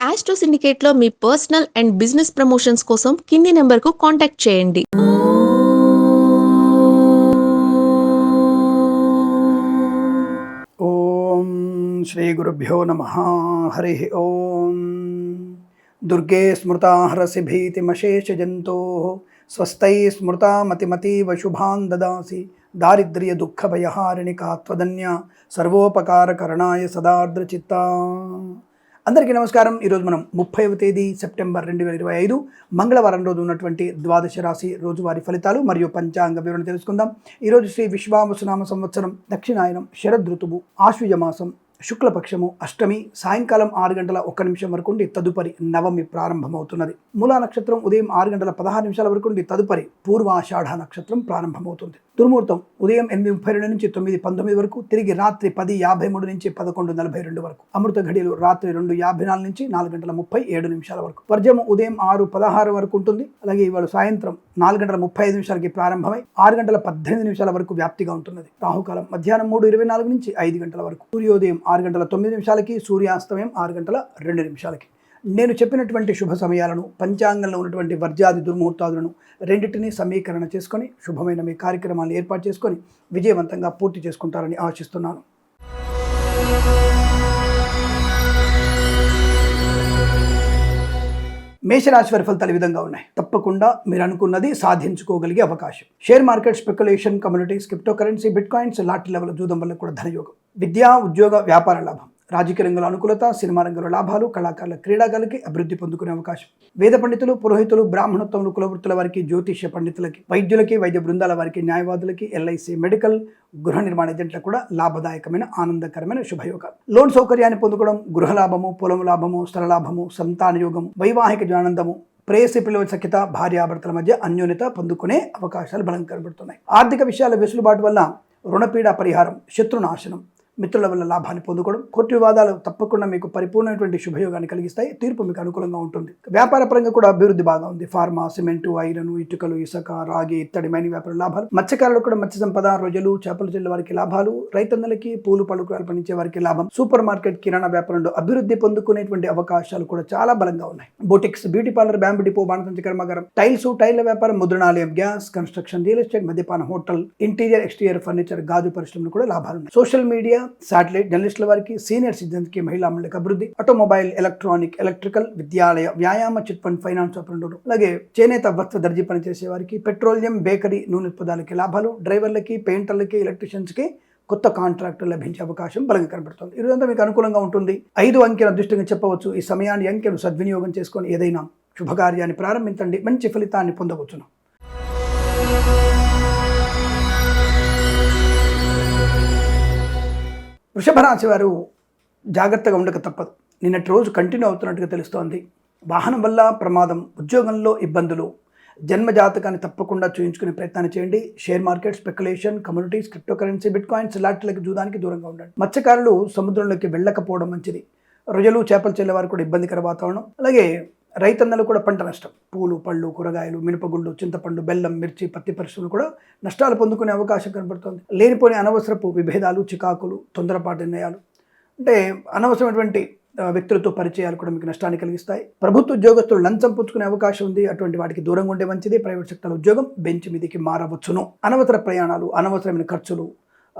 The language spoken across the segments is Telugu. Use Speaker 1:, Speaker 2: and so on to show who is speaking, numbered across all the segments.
Speaker 1: ఆస్ట్రో సిండికేట్లో మీ పర్సనల్ అండ్ బిజినెస్ ప్రమోషన్స్ కోసం కింది నెంబర్కు కాంటాక్ట్ చేయండి.
Speaker 2: ఓం శ్రీ గురుభ్యో నమ. హరి ఓం. దుర్గే స్మృతాహరసి భీతిమశేషజంతో స్వస్థై స్మృతా మతిమతీవ శుభాన్ దదాసి. దారిద్ర్య దుఃఖ భయహారిణి కాత్వదన్య. సర్వోపకారకరణాయ సదార్ద్రచిత్త అందరికీ నమస్కారం. ఈరోజు మనం ముప్పైవ తేదీ సెప్టెంబర్ రెండు వేల ఇరవై ఐదు మంగళవారం రోజు ఉన్నటువంటి ద్వాదశ రాశి రోజువారీ ఫలితాలు మరియు పంచాంగ వివరణ తెలుసుకుందాం. ఈరోజు శ్రీ విశ్వామసునామ సంవత్సరం దక్షిణాయనం శరద్ ఋతువు మాసం శుక్లపక్షము అష్టమి సాయంకాలం ఆరు గంటల ఒక్క నిమిషం వరకు ఉండి తదుపరి నవమి ప్రారంభమవుతున్నది. మూలా నక్షత్రం ఉదయం ఆరు గంటల పదహారు నిమిషాల వరకు ఉండి తదుపరి పూర్వాషాఢ నక్షత్రం ప్రారంభమవుతుంది. దుర్ముహూర్తం ఉదయం ఎనిమిది ముప్పై రెండు నుంచి తొమ్మిది పంతొమ్మిది వరకు తిరిగి రాత్రి పది యాభై మూడు నుంచి పదకొండు నలభై రెండు వరకు అమృత ఘడియలు రాత్రి రెండు యాభై నాలుగు నుంచి నాలుగు గంటల ముప్పై ఏడు నిమిషాల వరకు. వర్జము ఉదయం ఆరు పదహారు వరకు ఉంటుంది. అలాగే ఇవాళ సాయంత్రం నాలుగు గంటల ముప్పై ఐదు నిమిషాలకి ప్రారంభమై ఆరు గంటల పద్దెనిమిది నిమిషాల వరకు వ్యాప్తిగా ఉంటున్నది. రాహుకాలం మధ్యాహ్నం మూడు ఇరవై నాలుగు నుంచి ఐదు గంటల వరకు సూర్యోదయం ఆరు గంటల తొమ్మిది నిమిషాలకి సూర్యాస్తమయం ఆరు గంటల రెండు నిమిషాలకి. నేను చెప్పినటువంటి శుభ సమయాలను పంచాంగంలో ఉన్నటువంటి వర్జాది దుర్ముహూర్తాదులను రెండింటినీ సమీకరణ చేసుకొని శుభమైన మీ కార్యక్రమాలను ఏర్పాటు చేసుకొని విజయవంతంగా పూర్తి చేసుకుంటారని ఆశిస్తున్నాను. మేషరాశి వారి ఫలితాలు విధంగా ఉన్నాయి. తప్పకుండా మీరు అనుకున్నది సాధించుకోగలిగే అవకాశం. Share market speculation communities crypto currency bitcoins లాంటి లెవెల్ జూదం వల్ల కూడా ధనయోగం. విద్యా ఉద్యోగ వ్యాపార లాభం. రాజకీయ రంగంలో అనుకూలత సినిమా రంగంలో లాభాలు కళాకారుల క్రీడాకారులకి అభివృద్ధి పొందుకునే అవకాశం. వేద పండితులు పురోహితులు బ్రాహ్మణోత్తములు కులవృత్తుల వారికి జ్యోతిష్య పండితులకి వైద్యులకి వైద్య బృందాల వారికి న్యాయవాదులకి ఎల్ఐసి మెడికల్ గృహ నిర్మాణ ఏజెంట్లకు కూడా లాభదాయకమైన ఆనందకరమైన శుభయోగాలు. లోన్ సౌకర్యాన్ని పొందుకోవడం గృహ లాభము పొలం లాభము స్థల లాభము సంతాన యోగం వైవాహిక ఆనందము ప్రేయసి పిల్లల సఖ్యత భార్యాభర్తల మధ్య అన్యోన్యత పొందుకునే అవకాశాలు బలం కనబడుతున్నాయి. ఆర్థిక విషయాల వెసులుబాటు వల్ల రుణపీడ పరిహారం శత్రునాశనం మిత్రుల వల్ల లాభాన్ని పొందుకోవడం కోర్టు వివాదాలు తప్పకుండా మీకు పరిపూర్ణమైనటువంటి శుభయోగాన్ని కలిగిస్తాయి తీర్పు మీకు అనుకూలంగా ఉంటుంది. వ్యాపార పరంగా కూడా అభివృద్ధి బాగా ఉంది. ఫార్మా సిమెంటు ఐరన్ ఇటుకలు ఇసుక రాగి ఇత్తడి మైనింగ్ వ్యాపార లాభాలు. మత్స్యకారులకు కూడా మత్స్య సంపద రొయ్యలు చేపలు చెల్లి వారికి లాభాలు. రైతన్నలకి పూలు పళ్ళు పండించే వారికి లాభం. సూపర్ మార్కెట్ కిరాణా వ్యాపారంలో అభివృద్ధి పొందుకునేటువంటి అవకాశాలు కూడా చాలా బలంగా ఉన్నాయి. Boutiques beauty parlour bamboo depot బాణసంచి కర్మాగారం టైల్స్ టైల్ వ్యాపారం ముద్రణాలయం గ్యాస్ కన్స్ట్రక్షన్ రియల్ ఎస్టేట్ మద్యపాన హోటల్ ఇంటీరియర్ ఎక్స్టీరియర్ ఫర్నిచర్ గాజు పరిశ్రమలు కూడా లాభాలు ఉన్నాయి. సోషల్ మీడియా శాటిలైట్ జర్నలిస్టుల వారికి సీనియర్ సిటిజన్స్కి మహిళా మండలికి అభివృద్ధి ఆటోమొబైల్ ఎలక్ట్రానిక్ ఎలక్ట్రికల్ విద్యాలయ వ్యాయామ చిట్ ఫండ్ ఫైనాన్స్ వ్యాపారంలో అలాగే చేనేత వస్త్ర దర్జీ పనిచేసే వారికి పెట్రోలియం బేకరీ నూనె ఉత్పదాలకి లాభాలు డ్రైవర్లకి పెయింటర్లకి ఎలక్ట్రీషియన్స్కి కొత్త కాంట్రాక్టు లభించే అవకాశం బలంగా కనబడుతుంది. ఇదంతా మీకు అనుకూలంగా ఉంటుంది. ఐదు అంకెలు అదృష్టంగా చెప్పవచ్చు. ఈ సమయాన్ని అంకెను సద్వినియోగం చేసుకొని ఏదైనా శుభకార్యాన్ని ప్రారంభించండి. మంచి ఫలితాన్ని పొందవచ్చును. వృషభ రాశి వారు జాగ్రత్తగా ఉండక తప్పదు. నిన్నటి రోజు కంటిన్యూ అవుతున్నట్టుగా తెలుస్తోంది. వాహనం వల్ల ప్రమాదం ఉద్యోగంలో ఇబ్బందులు జన్మ జాతకాన్ని తప్పకుండా చూయించుకునే ప్రయత్నాన్ని చేయండి. Share market speculation communities crypto currency bitcoins లాంటిలకి జూదానికి దూరంగా ఉండండి. మత్స్యకారులు సముద్రంలోకి వెళ్ళకపోవడం మంచిది. రొయ్యలు చేపలు చెల్లే వారు కూడా ఇబ్బందికర వాతావరణం. అలాగే రైతన్నలు కూడా పంట నష్టం. పూలు పళ్ళు కూరగాయలు మినపగుండు చింతపండు బెల్లం మిర్చి పత్తి పరిశ్రమలు కూడా నష్టాలు పొందుకునే అవకాశం కనబడుతుంది. లేనిపోని అనవసరపు విభేదాలు చికాకులు తొందరపాటు నిర్ణయాలు అంటే అనవసరమైనటువంటి వ్యక్తులతో పరిచయాలు కూడా మీకు నష్టాన్ని కలిగిస్తాయి. ప్రభుత్వ ఉద్యోగస్తులు లంచం పుచ్చుకునే అవకాశం ఉంది. అటువంటి వాటికి దూరంగా ఉండే మంచిది. ప్రైవేట్ సెక్టర్ ఉద్యోగం బెంచ్ మీదకి మారవచ్చును. అనవసర ప్రయాణాలు అనవసరమైన ఖర్చులు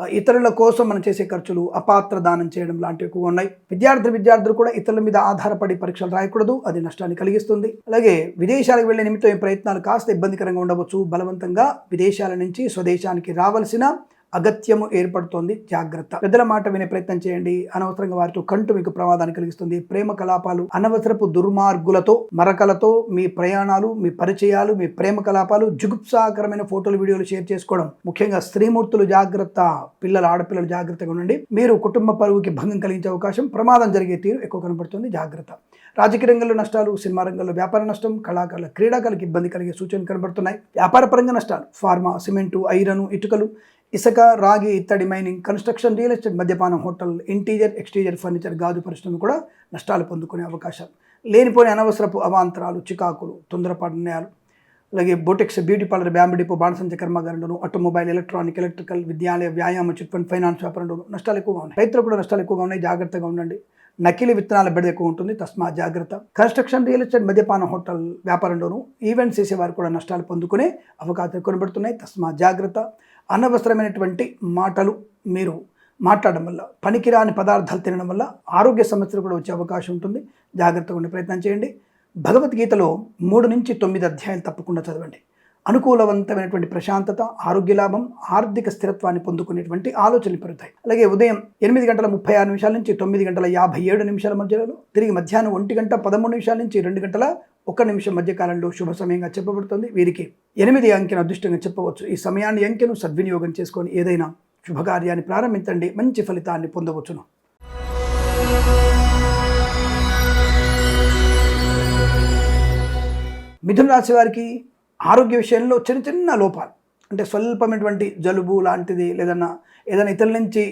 Speaker 2: ఇతరుల కోసం మనం చేసే ఖర్చులు అపాత్ర దానం చేయడం లాంటివి ఎక్కువ ఉన్నాయి. విద్యార్థి విద్యార్థులు కూడా ఇతరుల మీద ఆధారపడి పరీక్షలు రాయకూడదు. అది నష్టాన్ని కలిగిస్తుంది. అలాగే విదేశాలకు వెళ్ళే నిమిత్తం ఈ ప్రయత్నాలు కాస్త ఇబ్బందికరంగా ఉండవచ్చు. బలవంతంగా విదేశాల నుంచి స్వదేశానికి రావాల్సిన అగత్యము ఏర్పడుతోంది. జాగ్రత్త. పెద్దల మాట వినే ప్రయత్నం చేయండి. అనవసరంగా వారితో కంటు మీకు ప్రమాదాన్ని కలిగిస్తుంది. ప్రేమ కలాపాలు అనవసరపు దుర్మార్గులతో మరకలతో మీ ప్రయాణాలు మీ పరిచయాలు మీ ప్రేమ కలాపాలు జుగుప్సాకరమైన ఫోటోలు వీడియోలు షేర్ చేసుకోవడం. ముఖ్యంగా స్త్రీమూర్తులు జాగ్రత్త పిల్లల ఆడపిల్లలు జాగ్రత్తగా ఉండండి. మీరు కుటుంబ పరువుకి భంగం కలిగించే అవకాశం ప్రమాదం జరిగే తీరు ఎక్కువ కనబడుతుంది. జాగ్రత్త. రాజకీయ రంగంలో నష్టాలు సినిమా రంగంలో వ్యాపార నష్టం కళాకారుల క్రీడాకారులకు ఇబ్బంది కలిగే సూచనలు కనబడుతున్నాయి. వ్యాపార పరంగా నష్టాలు ఫార్మా సిమెంటు ఐరన్ ఇటుకలు ఇసుక రాగి ఇత్తడి మైనింగ్ కన్స్ట్రక్షన్ రియల్ ఎస్టేట్ మద్యపానం హోటల్ ఇంటీరియర్ ఎక్స్టీరియర్ ఫర్నిచర్ గాజు పరిశ్రమ కూడా నష్టాలు పొందుకునే అవకాశం. లేనిపోయిన అనవసరపు అవాంతరాలు చికాకులు తొందరపాటు నిర్ణయాలు. అలాగే boutiques beauty parlour bamboo depot బాణసంచ కర్మాగారంలోను ఆటోమొబైల్ ఎలక్ట్రానిక్ ఎలక్ట్రికల్ విద్యాలయ వ్యాయామ చిట్ ఫండ్ ఫైనాన్స్ వ్యాపారంలోను నష్టాలు ఎక్కువగా ఉన్నాయి. రైతులు కూడా నష్టాలు ఎక్కువగా ఉన్నాయి. జాగ్రత్తగా ఉండండి. నకిలీ విత్తనాల బెడ ఎక్కువ ఉంటుంది. తస్మా జాగ్రత్త. కన్స్ట్రక్షన్ రియల్ ఎస్టేట్ మద్యపాన హోటల్ వ్యాపారంలోను ఈవెంట్స్ చేసేవారు కూడా నష్టాలు పొందుకునే అవకాశాలు కొనబడుతున్నాయి. తస్మా జాగ్రత్త. అనవసరమైనటువంటి మాటలు మీరు మాట్లాడడం వల్ల పనికిరాని పదార్థాలు తినడం వల్ల ఆరోగ్య సమస్యలు కూడా వచ్చే అవకాశం ఉంటుంది. జాగ్రత్తగా ఉండే ప్రయత్నం చేయండి. భగవద్గీతలో మూడు నుంచి తొమ్మిది అధ్యాయాలు తప్పకుండా చదవండి. అనుకూలవంతమైనటువంటి ప్రశాంతత ఆరోగ్య లాభం ఆర్థిక స్థిరత్వాన్ని పొందుకునేటువంటి ఆలోచనలు పెరుగుతాయి. అలాగే ఉదయం ఎనిమిది గంటల ముప్పై ఆరు నిమిషాల నుంచి తొమ్మిది గంటల యాభై ఏడు నిమిషాల మధ్యలో తిరిగి మధ్యాహ్నం ఒంటి గంట పదమూడు నిమిషాల నుంచి రెండు గంటల ఒక నిమిషం మధ్యకాలంలో శుభ సమయంగా చెప్పబడుతుంది. వీరికి ఎనిమిది అంకెను అదృష్టంగా చెప్పవచ్చు. ఈ సమయాన్ని అంకెను సద్వినియోగం చేసుకొని ఏదైనా శుభకార్యాన్ని ప్రారంభించండి. మంచి ఫలితాన్ని పొందవచ్చును. మిథున రాశి వారికి ఆరోగ్య విషయంలో చిన్న చిన్న లోపాలు అంటే స్వల్పమైనటువంటి జలుబు లాంటిది లేదన్నా ఏదైనా ఇతరుల నుంచి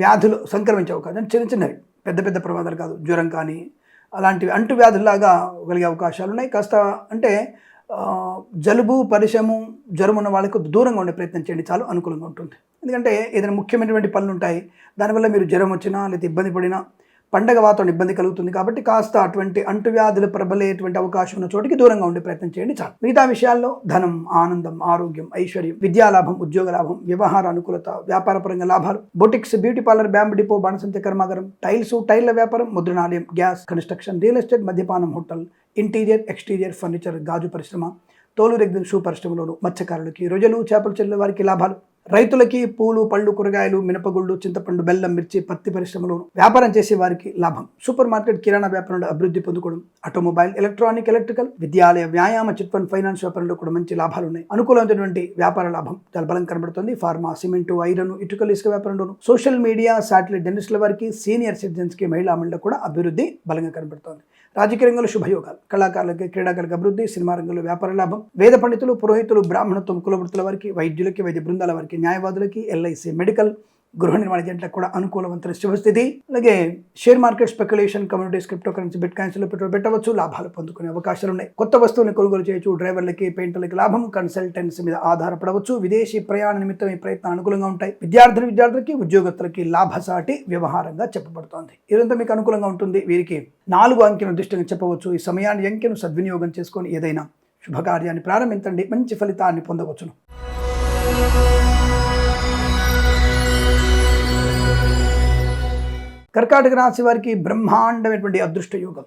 Speaker 2: వ్యాధులు సంక్రమించవు కాదు. చిన్న చిన్నవి పెద్ద పెద్ద ప్రమాదాలు కాదు. జ్వరం కానీ అలాంటివి అంటు వ్యాధుల్లాగా కలిగే అవకాశాలు ఉన్నాయి కాస్త అంటే జలుబు పరిశము జ్వరం ఉన్న వాళ్ళకు దూరంగా ఉండే ప్రయత్నం చేయండి. చాలా అనుకూలంగా ఉంటుంది. ఎందుకంటే ఏదైనా ముఖ్యమైనటువంటి పనులు ఉంటాయి దానివల్ల మీరు జ్వరం వచ్చినా లేకపోతే ఇబ్బంది పడినా పండగ వాతావరణం ఇబ్బంది కలుగుతుంది కాబట్టి కాస్త అటువంటి అంటువ్యాధులు ప్రబలేటువంటి అవకాశం ఉన్న చోటికి దూరంగా ఉండే ప్రయత్నం చేయండి చాలు. మిగతా విషయాల్లో ధనం ఆనందం ఆరోగ్యం ఐశ్వర్యం విద్యాలాభం ఉద్యోగ లాభం వ్యవహార అనుకూలత వ్యాపారపరంగా లాభాలు boutiques beauty parlour bamboo depot బాణసంచ కర్మాగారం టైల్స్ టైల్ల వ్యాపారం ముద్రణాలయం గ్యాస్ కన్స్ట్రక్షన్ రియల్ ఎస్టేట్ మద్యపానం హోటల్ ఇంటీరియర్ ఎక్స్టీరియర్ ఫర్నిచర్ గాజు పరిశ్రమ తోలు రెగ్జిన్ షూ పరిశ్రమలోను మత్స్యకారులకి రొయ్యలు చేపలు చెల్లె వారికి లాభాలు. రైతులకి పూలు పళ్ళు కూరగాయలు మినపగుళ్ళు చింతపండు బెల్లం మిర్చి పత్తి పరిశ్రమలు వ్యాపారం చేసే వారికి లాభం. సూపర్ మార్కెట్ కిరాణా వ్యాపారంలో అభివృద్ధి పొందుకోవడం ఆటోమొబైల్ ఎలక్ట్రానిక్ ఎలక్ట్రికల్ విద్యాలయ వ్యాయామ చిట్ ఫండ్ ఫైనాన్స్ వ్యాపారంలో కూడా మంచి లాభాలు ఉన్నాయి. అనుకూలమైనటువంటి వ్యాపార లాభం చాలా బలం కనబడుతుంది. ఫార్మా సిమెంటు ఐరన్ ఇటుకలు ఇసుక వ్యాపారంలోను సోషల్ మీడియా శాటిలైట్ జర్నలిస్టుల వారికి సీనియర్ సిటిజన్స్కి మహిళా మండలి కూడా అభివృద్ధి బలంగా కనబడుతోంది. రాజకీయ రంగంలో శుభయోగాలు. కళాకారులకి క్రీడాకారులకు అభివృద్ధి సినిమా రంగంలో వ్యాపార లాభం. వేద పండితులు పురోహితులు బ్రాహ్మణత్వం కులవృత్తుల వారికి వైద్యులకి వైద్య బృందాల వారికి న్యాయవాదులకి ఎల్ఐసి మెడికల్ గృహ నిర్మాణ జంటలకు కూడా అనుకూలవంతమైన శుభస్థితి అలాగే share market speculation communities crypto currency bit కాయిన్స్లో పెట్టుబడి పెట్టవచ్చు లాభాలు పొందుకునే అవకాశాలు ఉన్నాయి. కొత్త వస్తువులను కొనుగోలు చేయొచ్చు డ్రైవర్లకి పెయింటర్లకి లాభం కన్సల్టెన్సీ మీద ఆధారపడవచ్చు. విదేశీ ప్రయాణ నిమిత్తం ఈ ప్రయత్నాలు అనుకూలంగా ఉంటాయి. విద్యార్థులు విద్యార్థులకి ఉద్యోగస్తులకి లాభసాటి వ్యవహారంగా చెప్పబడుతోంది. ఇదంతా మీకు అనుకూలంగా ఉంటుంది. వీరికి నాలుగు అంకెను దృష్టిగా చెప్పవచ్చు. ఈ సమయాన్ని అంకెను సద్వినియోగం చేసుకొని ఏదైనా శుభకార్యాన్ని ప్రారంభించండి. మంచి ఫలితాన్ని పొందవచ్చును. కర్కాటక రాశి వారికి బ్రహ్మాండమైనటువంటి అదృష్ట యోగం.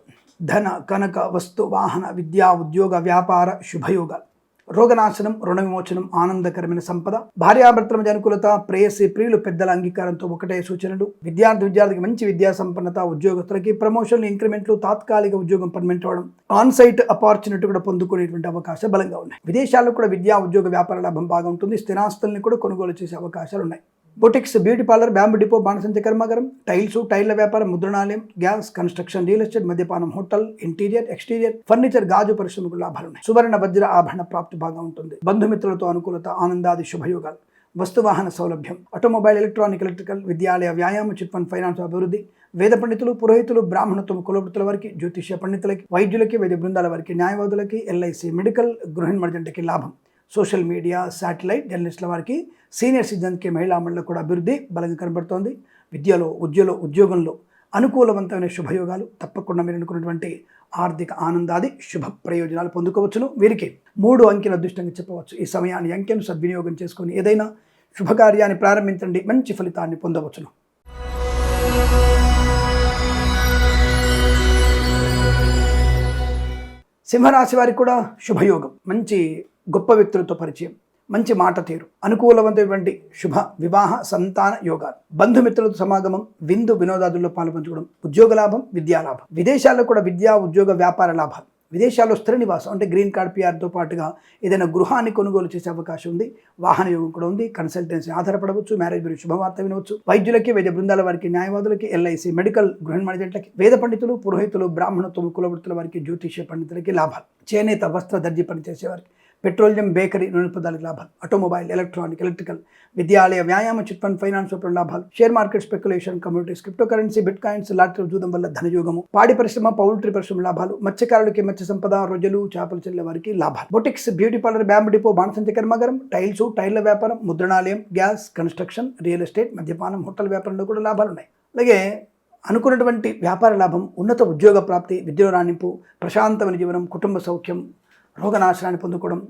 Speaker 2: ధన కనక వస్తు వాహన విద్యా ఉద్యోగ వ్యాపార శుభయోగాలు రోగనాశనం రుణ విమోచనం ఆనందకరమైన సంపద భార్యాభర్తల మధ్య అనుకూలత ప్రేయసి ప్రియులు పెద్దల అంగీకారంతో ఒకటే సూచనలు. విద్యార్థి విద్యార్థికి మంచి విద్యా సంపన్నత ఉద్యోగస్తులకి ప్రమోషన్లు ఇంక్రిమెంట్లు తాత్కాలిక ఉద్యోగం పర్మనెంట్ అవ్వడం ఆన్ సైట్ అపార్చునిటీ కూడా పొందుకునేటువంటి అవకాశాలు బలంగా ఉన్నాయి. విదేశాల్లో కూడా విద్యా ఉద్యోగ వ్యాపార లాభం బాగా ఉంటుంది. స్థిరాస్తుల్ని కూడా కొనుగోలు చేసే అవకాశాలు ఉన్నాయి. Boutiques beauty parlour bamboo depot బాణసంతి కర్మాగారం టైల్స్ టైర్ల వ్యాపారం ముద్రణాలయం గ్యాస్ కన్స్ట్రక్షన్ రియల్ ఎస్టేట్ మద్యపానం హోటల్ ఇంటీరియర్ ఎక్స్టీరియర్ ఫర్నిచర్ గాజు పరిశ్రమకు లాభాలు ఉన్నాయి సువర్ణ వజ్ర ఆభరణ ప్రాప్తి బాగా ఉంటుంది. బంధుమిత్రులతో అనుకూలత ఆనందాది శుభయోగాలు. వస్తువాహన సౌలభ్యం. ఆటోమొబైల్ ఎలక్ట్రానిక్ ఎలక్ట్రికల్ విద్యాలయ వ్యాయామ చిట్ ఫండ్ ఫైనాన్స్ అభివృద్ధి. వేద పండితులు పురోహితులు బ్రాహ్మణత్వం కులవృత్తుల వారికి జ్యోతిష్య పండితులకి వైద్యులకి వైద్య బృందాల వారికి న్యాయవాదులకి ఎల్ఐసి మెడికల్ గృహ మర్జెంట్కి లాభం. సోషల్ మీడియా శాటిలైట్ జర్నలిస్టుల వారికి సీనియర్ సిటిజన్కి మహిళా మండలి కూడా అభివృద్ధి బలంగా కనబడుతోంది. విద్యలో ఉద్యోగంలో ఉద్యోగంలో అనుకూలవంతమైన శుభయోగాలు తప్పకుండా మీరు అనుకున్నటువంటి ఆర్థిక ఆనందాది శుభ ప్రయోజనాలు పొందుకోవచ్చును వీరికి. మూడు అంకెల అదృష్టంగా చెప్పవచ్చు. ఈ సమయాన్ని అంకెను సద్వినియోగం చేసుకొని ఏదైనా శుభకార్యాన్ని ప్రారంభించండి. మంచి ఫలితాన్ని పొందవచ్చును. సింహరాశి వారికి కూడా శుభయోగం. మంచి గొప్ప వ్యక్తులతో పరిచయం మంచి మాట తీరు అనుకూలవంతమైనటువంటి శుభ వివాహ సంతాన యోగాలు బంధుమిత్రులతో సమాగమం విందు వినోదాదుల్లో పాల్పంచుకోవడం ఉద్యోగ లాభం విద్యా లాభం. విదేశాల్లో కూడా విద్యా ఉద్యోగ వ్యాపార లాభాలు. విదేశాల్లో స్థిర నివాసం అంటే గ్రీన్ కార్డ్ పిఆర్తో పాటుగా ఏదైనా గృహాన్ని కొనుగోలు చేసే అవకాశం ఉంది వాహన యోగం కూడా ఉంది కన్సల్టెన్సీ ఆధారపడవచ్చు మ్యారేజ్ గురించి శుభవార్త వినవచ్చు. వైద్యులకి వైద్య బృందాల వారికి న్యాయవాదులకి ఎల్ఐసి మెడికల్ గృహ మేనేజెంట్లకి వేద పండితులు పురోహితులు బ్రాహ్మణత్వం కులవృత్తుల వారికి జ్యోతిష్య పండితులకి లాభాలు. చేనేత వస్త్ర దర్జీ పనిచేసే వారికి పెట్రోలియం బేకరీ నూనె పదార్థాలకు లాభాలు ఆటోమొబైల్ ఎలక్ట్రానిక్ ఎలక్ట్రికల్ విద్యాలయ వ్యాయామ చిట్ ఫండ్ ఫైనాన్స్ లాభాలు share market speculation communities crypto currency bitcoins lottery చూడడం వల్ల ధనయోగము పాడి పరిశ్రమ పౌల్ట్రీ పరిశ్రమ లాభాలు మత్స్యకారులకి మత్స్య సంపద రొజలు చేపలు చెల్లె వారికి లాభాలు. Boutiques beauty parlour bamboo depot బాణసంచ కర్మాగారం టైల్స్ టైర్ల వ్యాపారం ముద్రణాలయం గ్యాస్ కన్స్ట్రక్షన్ రియల్ ఎస్టేట్ మద్యపానం హోటల్ వ్యాపారంలో కూడా లాభాలు ఉన్నాయి. అలాగే అనుకున్నటువంటి వ్యాపార లాభం ఉన్నత ఉద్యోగ ప్రాప్తి విద్యలో రాణింపు ప్రశాంతమైన జీవనం కుటుంబ సౌఖ్యం రోగనాశనాన్ని పొందుకోవడం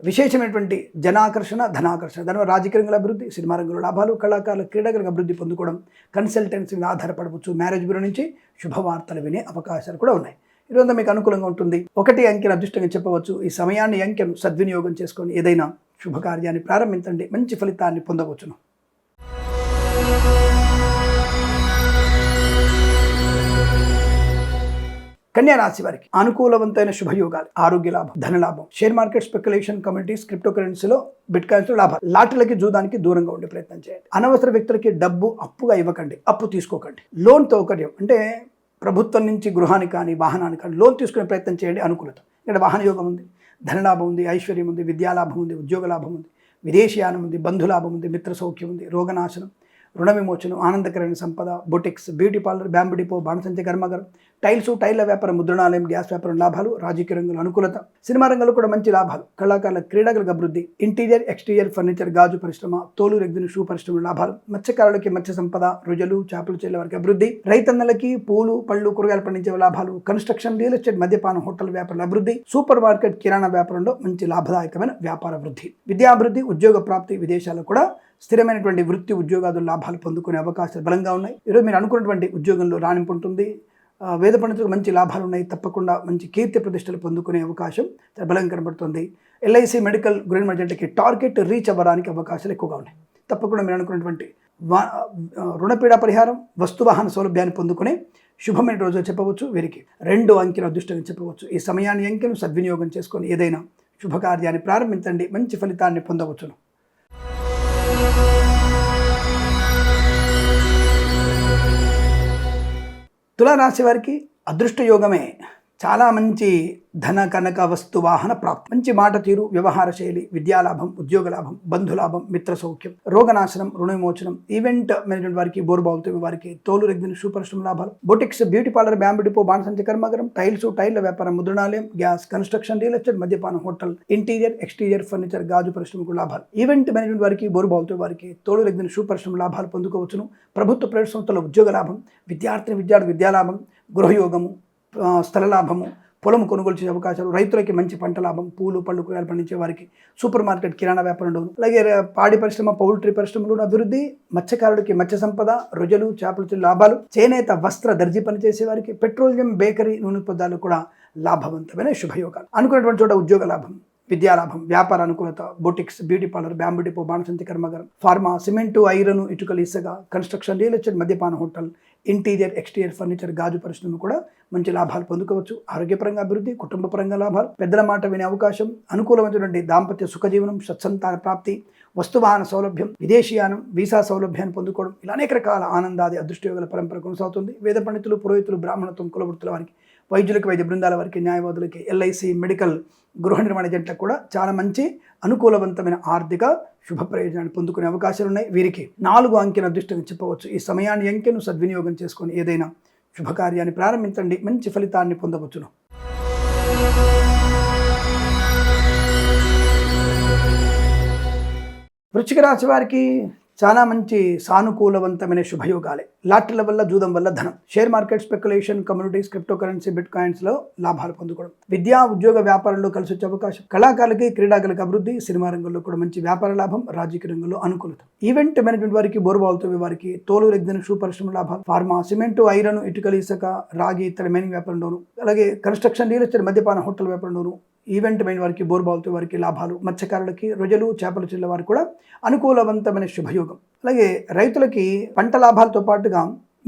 Speaker 2: విశేషమైనటువంటి జనాకర్షణ ధనాకర్షణ దానివల్ల రాజకీయ రంగంలో అభివృద్ధి సినిమా రంగంలో లాభాలు కళాకారులు క్రీడాకారులకు అభివృద్ధి పొందుకోవడం కన్సల్టెన్సీ మీద ఆధారపడవచ్చు. మ్యారేజ్ బ్యూరో నుంచి శుభవార్తలు వినే అవకాశాలు కూడా ఉన్నాయి. ఇదంతా మీకు అనుకూలంగా ఉంటుంది. ఒకటి అంకెను అదృష్టంగా చెప్పవచ్చు. ఈ సమయాన్ని అంకెను సద్వినియోగం చేసుకొని ఏదైనా శుభకార్యాన్ని ప్రారంభించండి. మంచి ఫలితాన్ని పొందవచ్చును. కన్యా రాశి వారికి అనుకూలవంతమైన శుభయోగాలు ఆరోగ్య లాభం ధన లాభం share market speculation communities crypto కరెన్సీలో బిట్ కాయిన్స్ లాభాలు. లాటరీలకి జూదానికి దూరంగా ఉండే ప్రయత్నం చేయండి. అనవసర వ్యక్తులకి డబ్బు అప్పుగా ఇవ్వకండి అప్పు తీసుకోకండి. లోన్ సౌకర్యం అంటే ప్రభుత్వం నుంచి గృహానికి కానీ వాహనానికి కానీ లోన్ తీసుకునే ప్రయత్నం చేయండి అనుకూలత. ఇక్కడ వాహన యోగం ఉంది ధనలాభం ఉంది ఐశ్వర్యం ఉంది విద్యాలాభం ఉంది ఉద్యోగ లాభం ఉంది విదేశీయానం ఉంది బంధులాభం ఉంది మిత్ర సౌఖ్యం ఉంది రోగనాశనం రుణ విమోచనం ఆనందకరమైన సంపద boutiques beauty parlour bamboo depot బాణసంచ గర్మగరం టైల్స్ టైల్ల వ్యాపారం ముద్రణాలయం గ్యాస్ వ్యాపారం లాభాలు రాజకీయ రంగంలో అనుకూలత సినిమా రంగంలో కూడా మంచి లాభాలు. కళాకారుల క్రీడాకులకు అభివృద్ధి ఇంటీరియర్ ఎక్స్టీరియర్ ఫర్నిచర్ గాజు పరిశ్రమ తోలు రెగ్గిన షూ పరిశ్రమ లాభాలు. మత్స్యకారులకి మత్స్య సంపద రొయ్యలు చేపలు చెల్లె వారికి అభివృద్ధి. రైతన్నలకి పూలు పళ్ళు కూరగాయలు పండించే లాభాలు. కన్స్ట్రక్షన్ రియల్ ఎస్టేట్ మద్యపానం హోటల్ వ్యాపారాల అభివృద్ధి. సూపర్ మార్కెట్ కిరాణా వ్యాపారంలో మంచి లాభదాయకమైన వ్యాపార వృద్ధి. విద్యాభివృద్ధి ఉద్యోగ ప్రాప్తి విదేశాల్లో కూడా స్థిరమైనటువంటి వృత్తి ఉద్యోగాలు లాభాలు పొందుకునే అవకాశాలు బలంగా ఉన్నాయి. ఈరోజు మీరు అనుకున్నటువంటి ఉద్యోగంలో రాణింపు ఉంటుంది. వేద పండితులకు మంచి లాభాలు ఉన్నాయి. తప్పకుండా మంచి కీర్తి ప్రతిష్టలు పొందుకునే అవకాశం చాలా బలంగా కనబడుతుంది. ఎల్ఐసి మెడికల్ గ్రీన్ మర్జెంట్కి టార్గెట్ రీచ్ అవ్వడానికి అవకాశాలు ఎక్కువగా ఉన్నాయి. తప్పకుండా మీరు అనుకున్నటువంటి రుణపీడ పరిహారం వస్తువాహన సౌలభ్యాన్ని పొందుకునే శుభమైన రోజు చెప్పవచ్చు. వీరికి రెండు అంకెల అదృష్టంగా చెప్పవచ్చు. ఈ సమయాన్ని అంకెను సద్వినియోగం చేసుకొని ఏదైనా శుభకార్యాన్ని ప్రారంభించండి. మంచి ఫలితాన్ని పొందవచ్చును. తులారాశి వారికి అదృష్ట యోగమే చాలా మంచి ధన కనక వస్తు వాహన ప్రాప్తి. మంచి మాట తీరు వ్యవహార శైలి విద్యాలాభం ఉద్యోగ లాభం బంధులాభం మిత్ర సౌఖ్యం రోగనాశనం రుణ విమోచనం ఈవెంట్ మేనేజ్మెంట్ వారికి బోర్బావుతో వారికి తోలు రెగ్జిన్ సూపరిశ్రమ లాభాలు. Boutiques beauty parlour bamboo depot బాణసంచ కర్మగరం టైల్స్ టైర్ల వ్యాపారం ముద్రణాలయం గ్యాస్ కన్స్ట్రక్షన్ రియల్ ఎస్టేట్ మద్యపానం హోటల్ ఇంటీరియర్ ఎక్స్టీరియర్ ఫర్నిచర్ గాజు పరిశ్రమకు లాభాలు. ఈవెంట్ మేనేజ్మెంట్ వారికి బోరుబావుతో వారికి తోలు రెగ్జిన్ సూపరిశ్రమ లాభాలు పొందుకోవచ్చును. ప్రభుత్వ ప్రైవేట్ సంస్థల ఉద్యోగ లాభం విద్యార్థిని విద్యార్థి విద్యాలాభం గృహయోగము స్థల లాభము పొలం కొనుగోలు చేసే అవకాశాలు రైతులకి మంచి పంట లాభం పూలు పళ్ళు కూరగాయలు పండించే వారికి సూపర్ మార్కెట్ కిరాణా వ్యాపారం ఉండవు అలాగే పాడి పరిశ్రమ పౌల్ట్రీ పరిశ్రమలో అభివృద్ధి మత్స్యకారుడికి మత్స్య సంపద రొయ్యలు చేపల లాభాలు చేనేత వస్త్ర దర్జీ పనిచేసే వారికి పెట్రోలియం బేకరీ నూనె పదార్థాలు కూడా లాభవంతమైన శుభయోగాలు. అనుకున్నటువంటి చోట ఉద్యోగ లాభం విద్యాలాభం వ్యాపార అనుకూలత boutiques beauty parlour bamboo depot బాణసంతి కర్మాగారం ఫార్మా సిమెంటు ఐరన్ ఇటుకలు ఇసుక కన్స్ట్రక్షన్ రియల్ ఎస్టేట్ మద్యపాన హోటల్ ఇంటీరియర్ ఎక్స్టీరియర్ ఫర్నిచర్ గాజు పరిశ్రమ కూడా మంచి లాభాలు పొందుకోవచ్చు. ఆరోగ్యపరంగా అభివృద్ధి కుటుంబపరంగా లాభాలు పెద్దల మాట వినే అవకాశం అనుకూలమైనటువంటి దాంపత్య సుఖజీవనం సత్సంతాన ప్రాప్తి వస్తువాహన సౌలభ్యం విదేశీయానం వీసా సౌలభ్యాన్ని పొందుకోవడం ఇలా అనేక రకాల ఆనందాది అదృష్టయోగాల పరంపర కొనసాగుతుంది. వేద పండితులు పురోహితులు బ్రాహ్మణత్వం కులవృత్తుల వారికి వైద్యులకు వైద్య బృందాల వారికి న్యాయవాదులకి ఎల్ఐసి మెడికల్ గృహ నిర్మాణ జంటలకు కూడా చాలా మంచి అనుకూలవంతమైన ఆర్థిక శుభ ప్రయోజనాన్ని పొందుకునే అవకాశాలు ఉన్నాయి వీరికి నాలుగు అంకెన అదృష్టంగా చెప్పవచ్చు. ఈ సమయాన్ని అంకెను సద్వినియోగం చేసుకొని ఏదైనా శుభకార్యాన్ని ప్రారంభించండి. మంచి ఫలితాన్ని పొందవచ్చును. వృశ్చిక రాశి వారికి చాలా మంచి సానుకూలవంతమైన శుభయోగాలే. లాటరీల వల్ల జూదం వల్ల ధనం. Share market speculation communities crypto currency bit కాయిన్స్లో లాభాలు పొందుకోవడం. విద్యా ఉద్యోగ వ్యాపారంలో కలిసి వచ్చే అవకాశం. కళాకారులకి క్రీడాకులకు అభివృద్ధి సినిమా రంగంలో కూడా మంచి వ్యాపార లాభం రాజకీయ రంగంలో అనుకూలత. ఈవెంట్ మేనేజ్మెంట్ వారికి బోరుబావుతో వారికి తోలు రెగ్జిన్ షూ పరిశ్రమ లాభాలు. ఫార్మా సిమెంటు ఐరన్ ఇటుకలు ఇసుక రాగి ఇతర మైనింగ్ వ్యాపారంలోను అలాగే కన్స్ట్రక్షన్ రియల్ ఎస్టేట్ మద్యపాన హోటల్ వ్యాపారంలోను ఈవెంట్ మైన వారికి బోర్బాల్తో వారికి లాభాలు మత్స్యకారులకి రొయ్యలు చేపలు చిల్ల వారికి కూడా అనుకూలవంతమైన శుభయోగం. అలాగే రైతులకి పంట లాభాలతో పాటుగా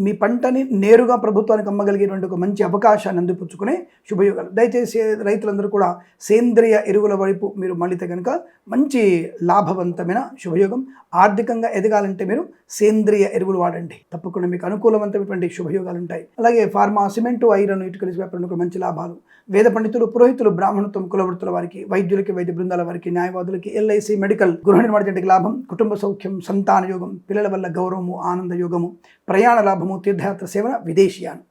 Speaker 2: మీ పంటని నేరుగా ప్రభుత్వానికి అమ్మగలిగేటువంటి ఒక మంచి అవకాశాన్ని అందిపుచ్చుకునే శుభయోగాలు. దయచేసి రైతులందరూ కూడా సేంద్రియ ఎరువుల వైపు మీరు మళ్ళీతే కనుక మంచి లాభవంతమైన శుభయోగం. ఆర్థికంగా ఎదగాలంటే మీరు సేంద్రియ ఎరువులు వాడండి. తప్పకుండా మీకు అనుకూలవంతమైనటువంటి శుభయోగాలు ఉంటాయి. అలాగే ఫార్మా సిమెంటు ఐరన్ ఇటుకలిసి వ్యాపారంలో మంచి లాభాలు. వేద పండితులు పురోహితులు బ్రాహ్మణత్వం కులవృత్తుల వారికి వైద్యులకి వైద్య బృందాల వారికి న్యాయవాదులకి ఎల్ఐసి మెడికల్ గృహ నిర్మాణ జంటికి లాభం కుటుంబ సౌఖ్యం సంతాన యోగం పిల్లల వల్ల గౌరవము ఆనంద యోగము ప్రయాణ లాభము తీర్థయాత్ర సేవన విదేశీయానం.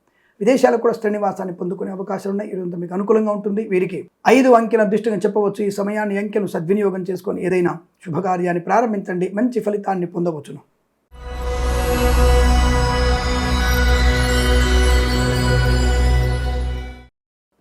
Speaker 2: విదేశాలకు కూడా శ్రీనివాసాన్ని పొందుకునే అవకాశాలు ఉన్నాయి. ఇదంతా మీకు అనుకూలంగా ఉంటుంది. వీరికి ఐదు అంకెల దృష్టిగా చెప్పవచ్చు. ఈ సమయాన్ని అంకెను సద్వినియోగం చేసుకొని ఏదైనా శుభకార్యాన్ని ప్రారంభించండి. మంచి ఫలితాన్ని పొందవచ్చును.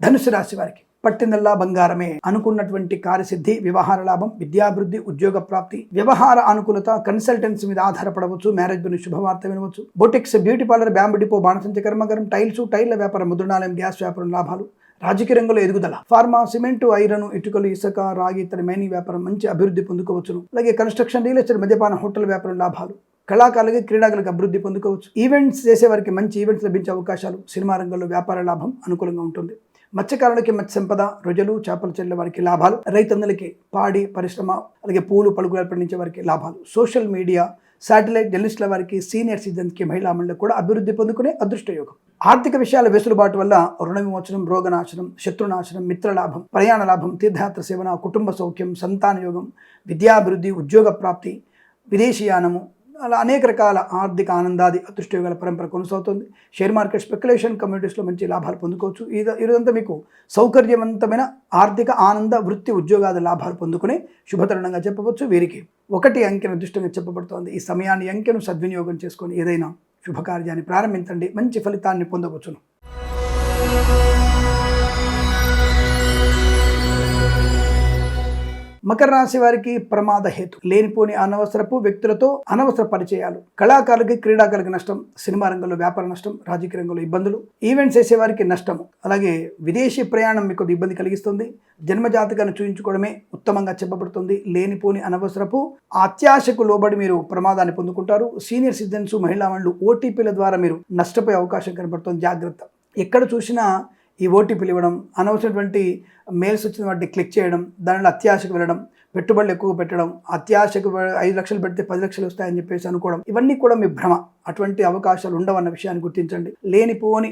Speaker 2: ధనుసు రాశి వారికి పట్టిందల్లా బంగారమే అనుకున్నటువంటి కార్యసిద్ధి వ్యవహార లాభం విద్యాభివృద్ధి ఉద్యోగ ప్రాప్తి వ్యవహార అనుకూలత కన్సల్టెన్సీ మీద ఆధారపడవచ్చు మ్యారేజ్ గురించి శుభవార్త వినవచ్చు boutiques beauty parlour bamboo depot బాణసంచ కర్మగరం టైల్స్ టైర్ల వ్యాపారం ముద్రణాలయం గ్యాస్ వ్యాపారం లాభాలు రాజకీయ రంగంలో ఎదుగుదల ఫార్మా సిమెంటు ఐరన్ ఇటుకలు ఇసుక రాగి ఇతర మైని వ్యాపారం మంచి అభివృద్ధి పొందుకోవచ్చును. అలాగే కన్స్ట్రక్షన్ రియల్ ఎస్టేట్ మద్యపాన హోటల్ వ్యాపారం లాభాలు కళాకారులకి క్రీడాకులకు అభివృద్ధి పొందుకోవచ్చు. ఈవెంట్స్ చేసేవారికి మంచి ఈవెంట్స్ లభించే అవకాశాలు సినిమా రంగంలో వ్యాపార లాభం అనుకూలంగా ఉంటుంది. మత్స్యకారులకి మత్స్య సంపద రొజలు చేపల చెల్లె వారికి లాభాలు రైతన్నలకి పాడి పరిశ్రమ అలాగే పూలు పలుకులు పండించే వారికి లాభాలు. సోషల్ మీడియా శాటిలైట్ జర్నలిస్టుల వారికి సీనియర్ సిటిజన్స్కి మహిళా మండలి కూడా అభివృద్ధి పొందుకునే అదృష్ట యోగం ఆర్థిక విషయాల వెసులుబాటు వల్ల రుణ విమోచనం రోగనాశనం శత్రునాశనం మిత్రలాభం ప్రయాణ లాభం తీర్థయాత్ర సేవన కుటుంబ సౌఖ్యం సంతాన యోగం విద్యాభివృద్ధి ఉద్యోగ ప్రాప్తి విదేశీయానము అలా అనేక రకాల ఆర్థిక ఆనందాది అదృష్టయోగాల పరంపర కొనసాగుతుంది. షేర్ మార్కెట్ స్పెక్యులేషన్ కమ్యూనిటీస్లో మంచి లాభాలు పొందుకోవచ్చు. ఇది ఇదంతా మీకు సౌకర్యవంతమైన ఆర్థిక ఆనంద వృత్తి ఉద్యోగాది లాభాలు పొందుకునే శుభతరుణంగా చెప్పవచ్చు. వీరికి ఒకటి అంకెను అదృష్టంగా చెప్పబడుతోంది. ఈ సమయాన్ని అంకెను సద్వినియోగం చేసుకొని ఏదైనా శుభకార్యాన్ని ప్రారంభించండి. మంచి ఫలితాన్ని పొందవచ్చును. మకర రాశి వారికి ప్రమాద హేతు. లేనిపోని అనవసరపు వ్యక్తులతో అనవసర పరిచయాలు కళాకారులకి క్రీడాకారులకి నష్టం సినిమా రంగంలో వ్యాపార నష్టం రాజకీయ రంగంలో ఇబ్బందులు ఈవెంట్స్ చేసేవారికి నష్టము అలాగే విదేశీ ప్రయాణం మీకు ఇబ్బంది కలిగిస్తుంది. జన్మజాతకాన్ని చూయించుకోవడమే ఉత్తమంగా చెప్పబడుతుంది. లేనిపోని అనవసరపు అత్యాశకు లోబడి మీరు ప్రమాదాన్ని పొందుకుంటారు. సీనియర్ సిటిజన్స్ మహిళా వాళ్ళు ఓటీపీల ద్వారా మీరు నష్టపోయే అవకాశం కనబడుతుంది. జాగ్రత్త. ఎక్కడ చూసినా ఈ ఓటీపీలు ఇవ్వడం అనవసరమైనటువంటి మెయిల్స్ వచ్చిన వాటిని క్లిక్ చేయడం దానిలో అత్యాశకు వెళ్ళడం పెట్టుబడులు ఎక్కువ పెట్టడం అత్యాశకు ఐదు లక్షలు పెడితే పది లక్షలు వస్తాయని చెప్పేసి అనుకోవడం ఇవన్నీ కూడా మీ భ్రమ. అటువంటి అవకాశాలు ఉండవన్న విషయాన్ని గుర్తించండి. లేనిపోని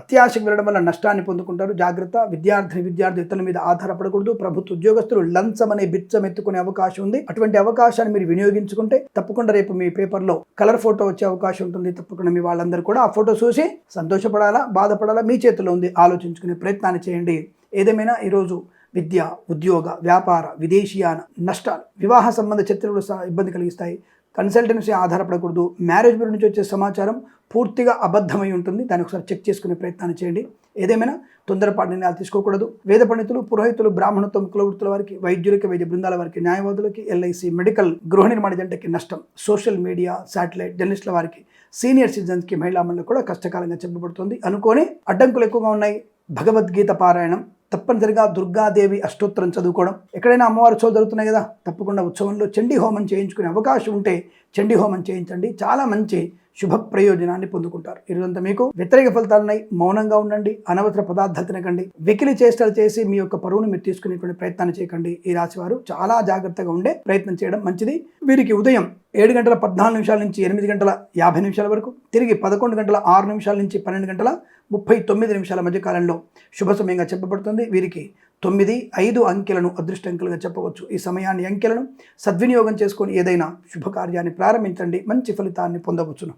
Speaker 2: అత్యాశకు వెళ్ళడం వల్ల నష్టాన్ని పొందుకుంటారు. జాగ్రత్త. విద్యార్థిని విద్యార్థి ఇతరుల మీద ఆధారపడకూడదు. ప్రభుత్వ ఉద్యోగస్తులు లంచం అనే బిచ్చం ఎత్తుకునే అవకాశం ఉంది. అటువంటి అవకాశాన్ని మీరు వినియోగించుకుంటే తప్పకుండా రేపు మీ పేపర్లో కలర్ ఫోటో వచ్చే అవకాశం ఉంటుంది. తప్పకుండా మీ వాళ్ళందరూ కూడా ఆ ఫోటో చూసి సంతోషపడాలా బాధపడాలా మీ చేతిలో ఉంది. ఆలోచించుకునే ప్రయత్నాన్ని చేయండి. ఏదేమైనా ఈరోజు విద్య ఉద్యోగ వ్యాపార విదేశీయాన నష్టాలు వివాహ సంబంధ చర్చలు ఇబ్బంది కలిగిస్తాయి. కన్సల్టెన్సీ ఆధారపడకూడదు. మ్యారేజ్ బ్యూరో నుంచి వచ్చే సమాచారం పూర్తిగా అబద్ధమై ఉంటుంది. దాని ఒకసారి చెక్ చేసుకునే ప్రయత్నాన్ని చేయండి. ఏదేమైనా తొందరపాటు నిర్ణయాలు తీసుకోకూడదు. వేద పండితులు పురోహితులు బ్రాహ్మణత్వం కులవృత్తుల వారికి వైద్యులకి వైద్య బృందాల వారికి న్యాయవాదులకి ఎల్ఐసి మెడికల్ గృహ నిర్మాణ జంటకి నష్టం సోషల్ మీడియా శాటిలైట్ జర్నలిస్టుల వారికి సీనియర్ సిటిజన్స్కి మహిళా మండలి కూడా కష్టకాలంగా చెప్పబడుతుంది. అనుకోని అడ్డంకులు ఎక్కువగా ఉన్నాయి. భగవద్గీత పారాయణం తప్పనిసరిగా దుర్గాదేవి అష్టోత్తరం చదువుకోవడం. ఎక్కడైనా అమ్మవారి ఉత్సవాలు జరుగుతున్నాయి కదా? తప్పకుండా ఉత్సవంలో చండీ హోమం చేయించుకునే అవకాశం ఉంటే చండీ హోమం చేయించండి. చాలా మంచి శుభ ప్రయోజనాన్ని పొందుకుంటారు. ఈరోజంతా మీకు వ్యతిరేక ఫలితాలు ఉన్నాయి. మౌనంగా ఉండండి. అనవసర పదార్థాలు తినకండి. వెకిలి చేష్టలు చేసి మీ యొక్క పరువును మీరు తీసుకునేటువంటి ప్రయత్నాన్ని చేయకండి. ఈ రాశి వారు చాలా జాగ్రత్తగా ఉండే ప్రయత్నం చేయడం మంచిది. వీరికి ఉదయం ఏడు గంటల పద్నాలుగు నిమిషాల నుంచి ఎనిమిది గంటల యాభై నిమిషాల వరకు తిరిగి పదకొండు గంటల ఆరు నిమిషాల నుంచి పన్నెండు గంటల ముప్పై తొమ్మిది నిమిషాల మధ్య కాలంలో శుభ సమయంగా చెప్పబడుతుంది. వీరికి తొమ్మిది ఐదు అంకెలను అదృష్టంకెలుగా చెప్పవచ్చు. ఈ సమయాన్ని అంకెలను సద్వినియోగం చేసుకొని ఏదైనా శుభకార్యాన్ని ప్రారంభించండి. మంచి ఫలితాన్ని పొందవచ్చును.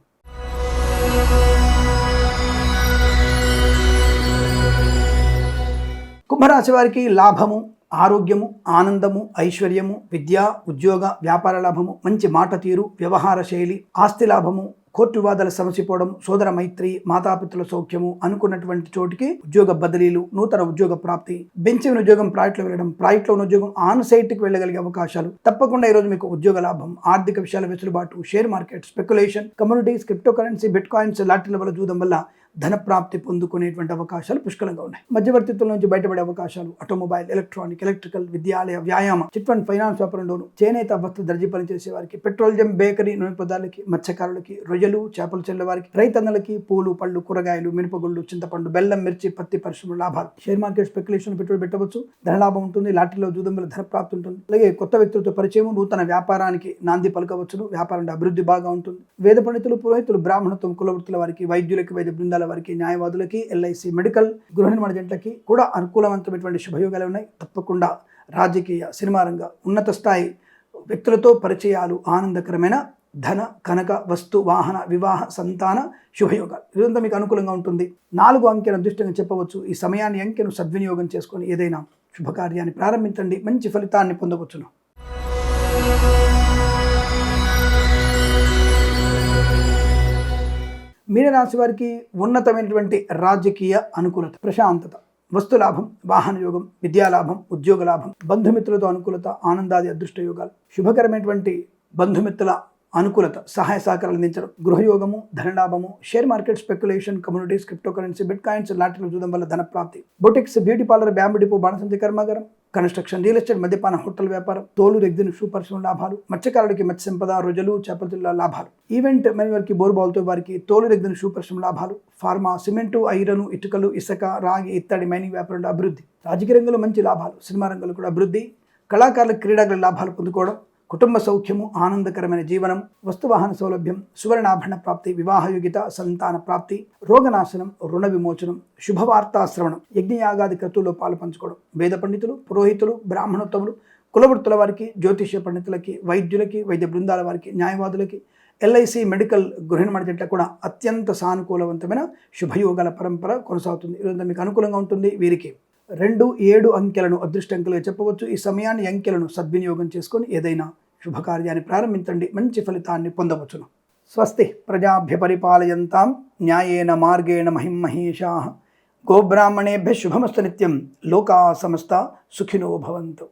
Speaker 2: కుంభరాశి వారికి లాభము ఆరోగ్యము ఆనందము ఐశ్వర్యము విద్య ఉద్యోగ వ్యాపార లాభము మంచి మాట తీరు వ్యవహార శైలి ఆస్తి లాభము కోర్టు వివాదాలు సమసిపోవడం సోదర మైత్రి మాతాపితృల సౌఖ్యము అనుకున్నటువంటి చోటికి ఉద్యోగ బదిలీలు నూతన ఉద్యోగ ప్రాప్తి బెంచిన ఉద్యోగం ప్రాజెక్టులో వెళ్ళడం ప్రాజెక్టులో ఉన్న ఉద్యోగం ఆన్ సైట్కి వెళ్ళగలిగే అవకాశాలు. తప్పకుండా ఈరోజు మీకు ఉద్యోగ లాభం ఆర్థిక విషయాల వెసులుబాటు share market speculation communities crypto currency bitcoins లాటరీల వల్ల చూడడం వల్ల ధనప్రాప్తి పొందుకునేటువంటి అవకాశాలు పుష్కలంగా ఉన్నాయి. మధ్యవర్తిత్వం నుంచి బయటపడే అవకాశాలు ఆటోమొబైల్ ఎలక్ట్రానిక్ ఎలక్ట్రికల్ విద్యాలయ వ్యాయామ చిట్ ఫండ్ ఫైనాన్స్ వ్యాపారంలోను చేనేత వస్త్ర దర్జీ పనిచేసే వారికి పెట్రోలియం బేకరీ నూనె పదార్థాలకి మత్స్యకారులకి రొయ్యలు చేపలు చెల్లె వారికి రైతన్నలకి పూలు పళ్ళు కూరగాయలు మినపగుళ్ళు చింతపండు బెల్లం మిర్చి పత్తి పరిశ్రమలు లాభాలు. షేర్ మార్కెట్ స్పెక్యులేషన్ పెట్టుబడి పెట్టవచ్చు. ధన లాభం ఉంటుంది. లాటరీలో జూదం వల్ల ధన ప్రాప్తి ఉంటుంది. అలాగే కొత్త వ్యక్తులతో పరిచయం నూతన వ్యాపారానికి నాంది పలకవచ్చును. వ్యాపారం అభివృద్ధి బాగా ఉంటుంది. వేద పండితులు పురోహితులు బ్రాహ్మణత్వం కులవృత్తుల వారికి వైద్యులకి వైద్య బృందాల వారికి న్యాయవాదులకి ఎల్ఐసి మెడికల్ గృహ నిర్మాణ జంటలకి కూడా అనుకూలవంతమైనటువంటి శుభయోగాలు ఉన్నాయి. తప్పకుండా రాజకీయ సినిమా రంగ ఉన్నత స్థాయి వ్యక్తులతో పరిచయాలు ఆనందకరమైన ధన కనక వస్తు వాహన వివాహ సంతాన శుభయోగాలు. ఇదంతా మీకు అనుకూలంగా ఉంటుంది. నాలుగు అంకెను అదృష్టంగా చెప్పవచ్చు. ఈ సమయాన్ని అంకెను సద్వినియోగం చేసుకొని ఏదైనా శుభకార్యాన్ని ప్రారంభించండి. మంచి ఫలితాన్ని పొందవచ్చును. మీనరాశి వారికి ఉన్నతమైనటువంటి రాజకీయ అనుకూలత ప్రశాంతత వస్తులాభం వాహన యోగం విద్యాలాభం ఉద్యోగ లాభం బంధుమిత్రులతో అనుకూలత ఆనందాది అదృష్ట యోగాలు శుభకరమైనటువంటి బంధుమిత్రుల అనుకూలత సహాయ సహకారాలు అందించడం గృహయోగము ధనలాభము share market speculation communities crypto currency bitcoins లాటరీలు చూడడం వల్ల ధన ప్రాప్తి boutiques beauty parlour bamboo depot బాణసంతి కర్మాగారం కన్స్ట్రక్షన్ రియల్ ఎస్టేట్ మద్యపాన హోటల్ వ్యాపారం తోలు రెగ్దిన షూ పరిశ్రమ లాభాలు మత్స్యకారుడికి మత్స్య సంపద రొజలు చేపల జిల్లా లాభాలు. ఈవెంట్ మరి బోరుబావులతో వారికి తోలు రెగ్దిన షూ పరిశ్రమ లాభాలు ఫార్మా సిమెంటు ఐరను ఇటుకలు ఇసుక రాగి ఇత్తడి మైనింగ్ వ్యాపారంలో అభివృద్ధి. రాజకీయ రంగంలో మంచి లాభాలు సినిమా రంగంలో కూడా అభివృద్ధి. కళాకారుల క్రీడాగల లాభాలు పొందుకోవడం కుటుంబ సౌఖ్యము ఆనందకరమైన జీవనం వస్తువాహన సౌలభ్యం సువర్ణాభరణ ప్రాప్తి వివాహయోగిత సంతాన ప్రాప్తి రోగనాశనం రుణ విమోచనం శుభవార్తా శ్రవణం యజ్ఞయాగాది క్రతువులో పాలు పంచుకోవడం వేద పండితులు పురోహితులు బ్రాహ్మణోత్తములు కులవృత్తుల వారికి జ్యోతిష్య పండితులకి వైద్యులకి వైద్య బృందాల వారికి న్యాయవాదులకి ఎల్ఐసి మెడికల్ గృహ జంట కూడా అత్యంత సానుకూలవంతమైన శుభయోగాల పరంపర కొనసాగుతుంది. ఈరోజు మీకు అనుకూలంగా ఉంటుంది. వీరికి రెండు ఏడు అంకెలను అదృష్ట అంకెలుగా చెప్పవచ్చు. ఈ సమయాన్ని అంకెలను సద్వినియోగం చేసుకొని ఏదైనా శుభకార్యాన్ని ప్రారంభించండి. మంచి ఫలితాన్ని పొందవచ్చును. స్వస్తి ప్రజాభ్య పరిపాలయంతాం న్యాయేన మార్గేణ మహిమహేషా. గోబ్రాహ్మణేభ్య శుభమస్తు నిత్యం. లోకా సమస్త సుఖినో భవంతు.